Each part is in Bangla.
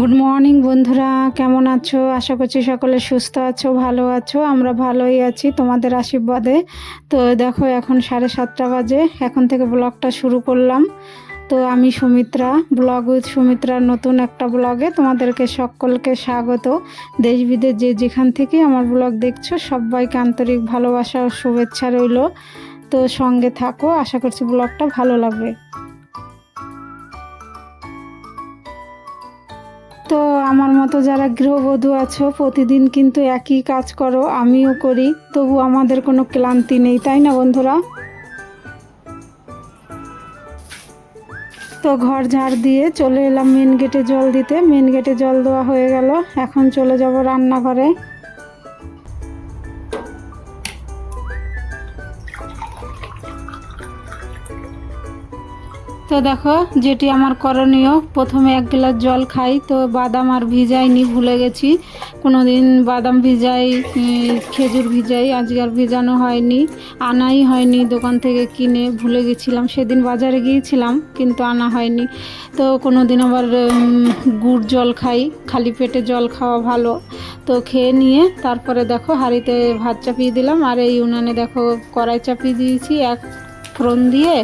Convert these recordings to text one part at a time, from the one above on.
গুড মর্নিং বন্ধুরা। কেমন আছো? আশা করছি সকলে সুস্থ আছো, ভালো আছো। আমরা ভালোই আছি তোমাদের আশীর্বাদে। তো দেখো, এখন সাড়ে সাতটা বাজে। এখন থেকে ব্লগটা শুরু করলাম। তো আমি সুমিত্রা ব্লগ উইথ সুমিত্রার নতুন একটা ব্লগে তোমাদেরকে সকলকে স্বাগত। দেশ বিদেশ যে যেখান থেকে আমার ব্লগ দেখছ, সবাইকে আন্তরিক ভালোবাসা ও শুভেচ্ছা রইল। তো সঙ্গে থাকো, আশা করছি ব্লগটা ভালো লাগবে। তো আমার মতো যারা গৃহবধূ আছো, প্রতিদিন কিন্তু একই কাজ করো, আমিও করি। তবু আমাদের কোনো ক্লান্তি নেই, তাই না বন্ধুরা? তো ঘর ঝাড় দিয়ে চলে এলাম মেন গেটে জল দিতে। মেন গেটে জল দেওয়া হয়ে গেল, এখন চলে যাব রান্নাঘরে। তো দেখো, যেটি আমার করণীয়, প্রথমে এক গ্লাস জল খাই, তো বাদাম আর ভিজাইনি, ভুলে গেছি। কোনো দিন বাদাম ভিজাই খেজুর ভিজাই, আজকে আর ভিজানো হয়নি, আনাই হয়নি দোকান থেকে কিনে, ভুলে গেছিলাম। সেদিন বাজারে গিয়েছিলাম, কিন্তু আনা হয়নি। তো কোনো দিন আবার গুড় জল খাই, খালি পেটে জল খাওয়া ভালো। তো খেয়ে নিয়ে, তারপরে দেখো, হাঁড়িতে ভাত চাপিয়ে দিলাম। আর এই উনানে দেখো, কড়াই চাপিয়ে দিয়েছি, এক ফোড়ন দিয়ে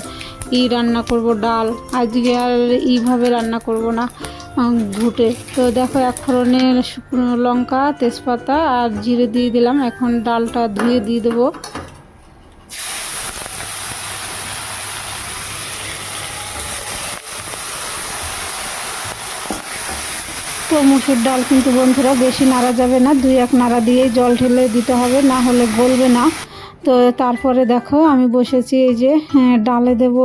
ই রান্না করব? ডাল। আজকে আর এইভাবে রান্না করব না ঘুটে। তো দেখো, এক ফোড়নের শুকনো লঙ্কা, তেজপাতা আর জিরে দিয়ে দিলাম। এখন ডালটা ধুয়ে দিয়ে দেবো। তো মুসুর ডাল কিন্তু বন্ধুরা বেশি নাড়া যাবে না। দুই এক নাড়া দিয়েই জল ঢেলে দিতে হবে, না হলে গলবে না। তো তারপরে দেখো আমি বসেছি এই যে হ্যাঁ, ডালে দেব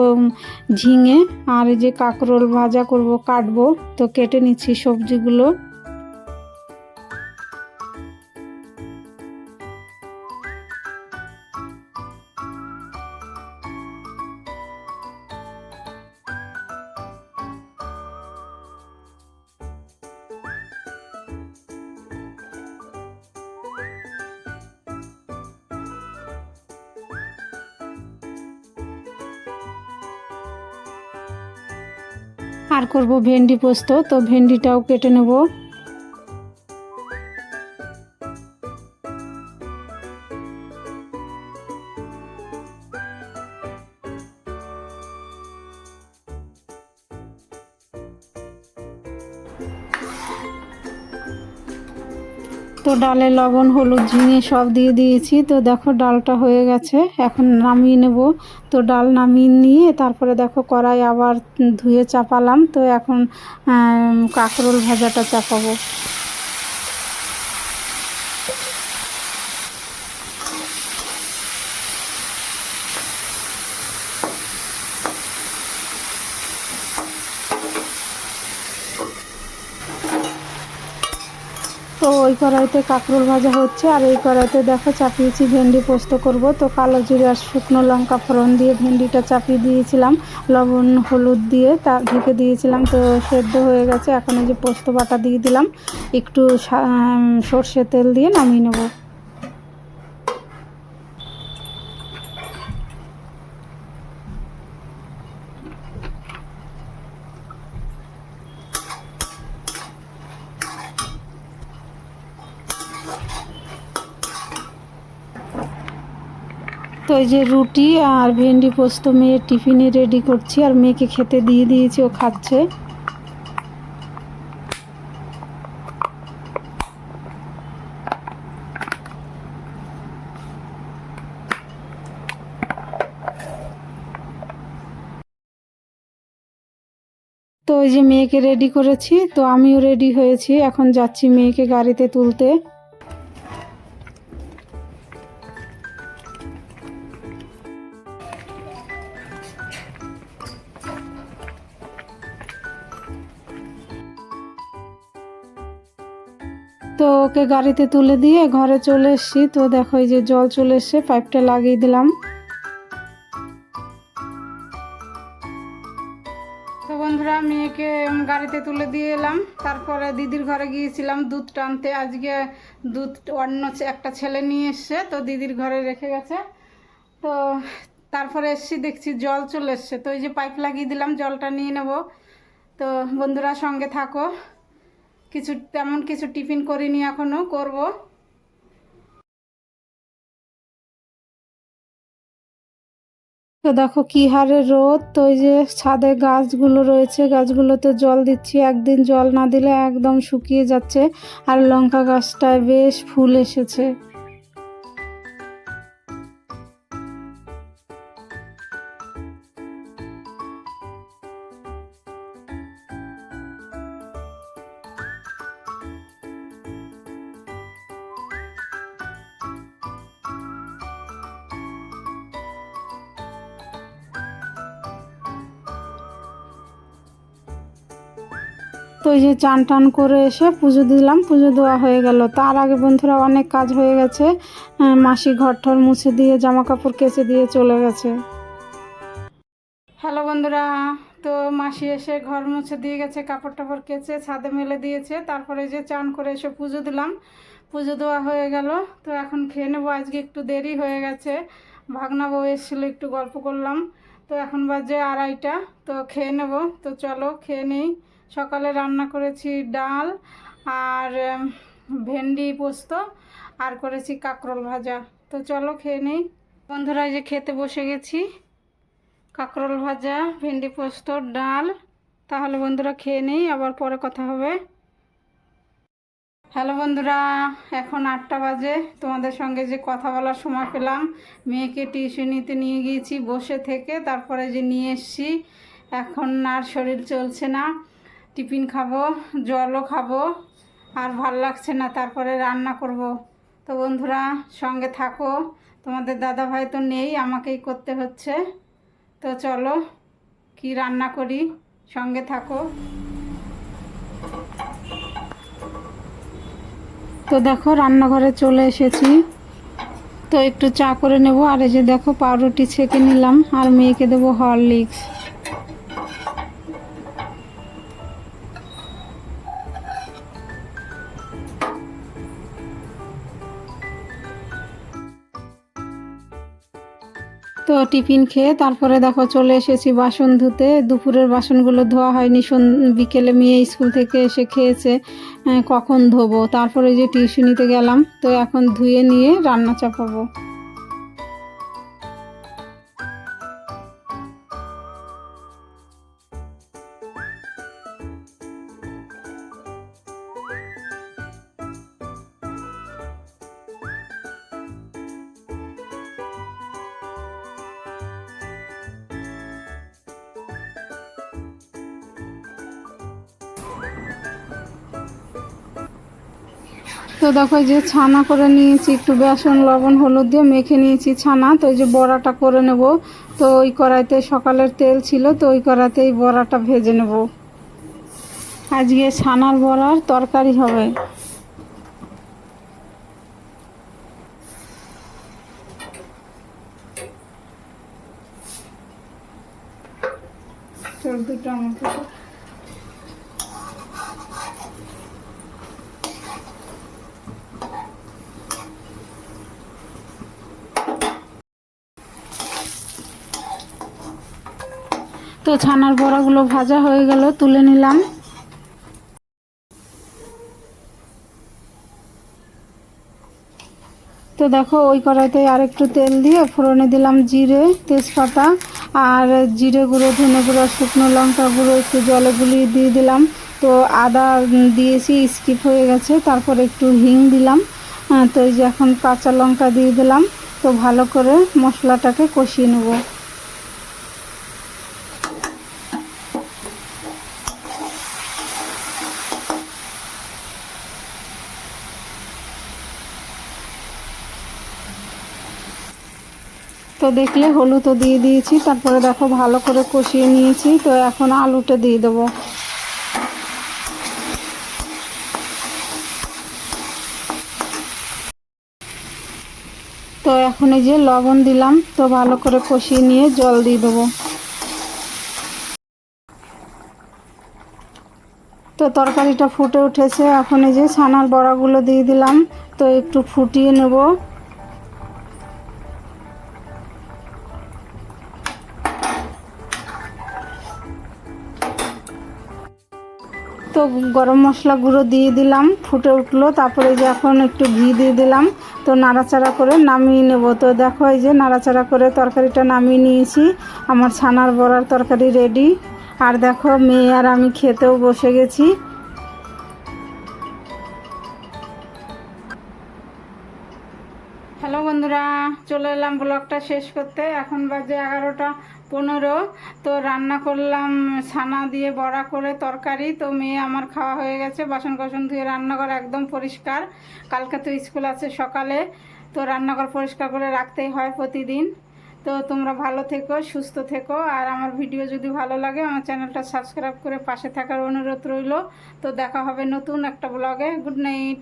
ঝিঙে আর এই যে কাঁকরোল ভাজা করব কাটবো। তো কেটে নিচ্ছি সবজিগুলো। আর করব ভেন্ডি পোস্ত তো ভেন্ডিটাও কেটে নেব। তো ডালে লবণ, হলুদ, ঝিঙে সব দিয়ে দিয়েছি। তো দেখো ডালটা হয়ে গেছে, এখন নামিয়ে নেব। তো ডাল নামিয়ে নিয়ে তারপরে দেখো কড়াই আবার ধুয়ে চাপালাম। তো এখন কাঁকরোল ভাজাটা চাপাবো। তো ওই কড়াইতে কাঁকরোল ভাজা হচ্ছে আর এই কড়াইতে দেখো চাপিয়েছি ভেন্ডি পোস্ত করব। তো কালো জিরে আর শুকনো লঙ্কা ফোড়ন দিয়ে ভেন্ডিটা চাপিয়ে দিয়েছিলাম। লবণ, হলুদ দিয়ে তা ঢেকে দিয়েছিলাম। তো সেদ্ধ হয়ে গেছে। এখন এই যে পোস্ত বাটা দিয়ে দিলাম। একটু সর্ষে তেল দিয়ে নামিয়ে নেব। তো এই যে রুটি আর ভেন্ডি পোস্ত মেয়ের টিফিনে রেডি করছি আর মেয়েকে খেতে দিয়ে দিয়েছি, ও খাচ্ছে। তো ওই যে মেয়েকে রেডি করেছি, তো আমিও রেডি হয়েছি, এখন যাচ্ছি মেয়েকে গাড়িতে তুলতে। তো ওকে গাড়িতে তুলে দিয়ে ঘরে চলে এসেছি। তো দেখো এই যে জল চলে এসছে, পাইপটা লাগিয়ে দিলাম। তো বন্ধুরা, মেয়েকে গাড়িতে তুলে দিয়ে এলাম। তারপরে দিদির ঘরে গিয়েছিলাম দুধ টানতে। আজকে দুধ, অন্য একটা ছেলে নিয়ে এসছে, তো দিদির ঘরে রেখে গেছে। তো তারপরে এসছি, দেখছি জল চলে এসছে। তো এই যে পাইপ লাগিয়ে দিলাম, জলটা নিয়ে নেব। তো বন্ধুরা, সঙ্গে থাকো। কিছু, তেমন কিছু টিফিন করিনি এখনও করব। তো দেখো কি হারে রোদ, তো ওই যে ছাদে গাছগুলো রয়েছে, গাছগুলোতে জল দিচ্ছি, একদিন জল না দিলে একদম শুকিয়ে যাচ্ছে, আর লঙ্কা গাছটায় বেশ ফুল এসেছে। তো এই যে চান টান করে এসে পুজো দিলাম, পুজো দেওয়া হয়ে গেল। তার আগে বন্ধুরা অনেক কাজ হয়ে গেছে। মাসি ঘর ঠর মুছে দিয়ে জামা কাপড় কেচে দিয়ে চলে গেছে। হ্যালো বন্ধুরা, তো মাসি এসে ঘর মুছে দিয়ে গেছে, কাপড় টাপড় কেচে, ছাদে মেলে দিয়েছে। তারপরে যে চান করে এসে পুজো দিলাম। পুজো দেওয়া হয়ে গেল। তো এখন খেয়ে নেব, আজকে একটু দেরি হয়ে গেছে। ভাগনা বউ এসেছিল, একটু গল্প করলাম। তো এখন বাজে আড়াইটা, তো খেয়ে নেব। তো চলো, খেয়ে নেই। সকালে রান্না করেছি ডাল আর ভেন্ডি পোস্ত আর করেছি কাঁকরোল ভাজা। তো চলো খেয়ে নেই। বন্ধুরা, এই যে খেতে বসে গেছি। কাঁকরোল ভাজা, ভেন্ডি পোস্ত, ডাল। তাহলে বন্ধুরা খেয়ে নেই, আবার পরে কথা হবে। হ্যালো বন্ধুরা, এখন আটটা বাজে। তোমাদের সঙ্গে যে কথা বলার সময় পেলাম, মেয়েকে টিউশনিতে নিয়ে গিয়েছি, বসে থেকে তারপরে যে নিয়ে এসছি, এখন আর শরীর চলছে না। টিফিন খাব, জলও খাব, আর ভালো লাগছে না, তারপরে রান্না করব। তো বন্ধুরা, সঙ্গে থাকো। তোমাদের দাদা ভাই তো নেই, আমাকেই করতে হচ্ছে। তো চলো, কি রান্না করি? সঙ্গে থাকো। তো দেখো, রান্নাঘরে চলে এসেছি। তো একটু চা করে নেব, আর এই যে দেখো, পাউরুটি ছেঁকে নিলাম, আর মেয়েকে দেবো হরলিক্স। টিফিন খেয়ে তারপরে দেখো চলে এসেছি বাসন ধুতে। দুপুরের বাসনগুলো ধোয়া হয়নি বিকেলে মেয়ে স্কুল থেকে এসে খেয়েছে কখন ধোবো? তারপরে যে টিউশনিতে গেলাম, তো এখন ধুয়ে নিয়ে রান্না চাপাবো। তো দেখো যে ছানা করে নিয়েছি, একটু বেসন, লবণ, হলুদ দিয়ে মেখে নিয়েছি ছানা। তো এই যে বড়াটা করে নেব। তো ওই কড়াইতে সকালের তেল ছিল, তো ওই কড়াইতেই বড়াটা ভেজে নেব। আজকে ছানার বড়ার তরকারি হবে। চর্বিটা আমাকে তো ছানার বড়াগুলো ভাজা হয়ে গেল, তুলে নিলাম। তো দেখো, ওই কড়াইতে আর একটু তেল দিয়ে ফোড়নে দিলাম জিরে, তেজপাতা, আর জিরে গুঁড়ো, ধনে গুঁড়ো, শুকনো লঙ্কা গুঁড়ো, একটু জলে গুলিয়ে দিয়ে দিলাম। তো আদা দিয়েছি, স্কিপ হয়ে গেছে, তারপর একটু হিং দিলাম। তো এই যে এখন কাঁচা লঙ্কা দিয়ে দিলাম। তো ভালো করে মশলাটাকে কষিয়ে নেব। তো দেখলে হলুদও দিয়ে দিয়েছি, তারপরে দেখো ভালো করে কষিয়ে নিয়েছি, তো এখন আলুটা দিয়ে দেবো। তো এখন এই যে লবণ দিলাম, তো ভালো করে কষিয়ে নিয়ে জল দিয়ে দেবো। তো তরকারিটা ফুটে উঠেছে, এখন এই যে ছানার বড়াগুলো দিয়ে দিলাম, তো একটু ফুটিয়ে নেব। তো গরম মশলা গুঁড়ো দিয়ে দিলাম, ফুটে উঠল। তারপরে যে এখন একটু ঘি দিয়ে দিলাম। তো নাড়াচাড়া করে নামিয়ে নেব। তো দেখো এই যে নাড়াচাড়া করে তরকারিটা নামিয়ে নিয়েছি। আমার ছানার বড়ার তরকারি রেডি আর দেখো মেয়ে আর আমি খেতেও বসে গেছি। হ্যালো বন্ধুরা, চলে এলাম ব্লগটা শেষ করতে। এখন বাজে এগারোটা। পনেরো। তো রান্না করলাম, ছানা দিয়ে বড়া করে তরকারি। তো মেয়ে আমার খাওয়া হয়ে গেছে বাসন কোসন ধুয়ে রান্নাঘর একদম পরিষ্কার। কালকে তো স্কুল আছে সকালে, তো রান্নাঘর পরিষ্কার করে রাখতেই হয় প্রতিদিন। তো তোমরা ভালো থেকো, সুস্থ থেকো। আর আমার ভিডিও যদি ভালো লাগে, আমার চ্যানেলটা সাবস্ক্রাইব করে পাশে থাকার অনুরোধ রইল। তো দেখা হবে নতুন একটা ব্লগে। Good night.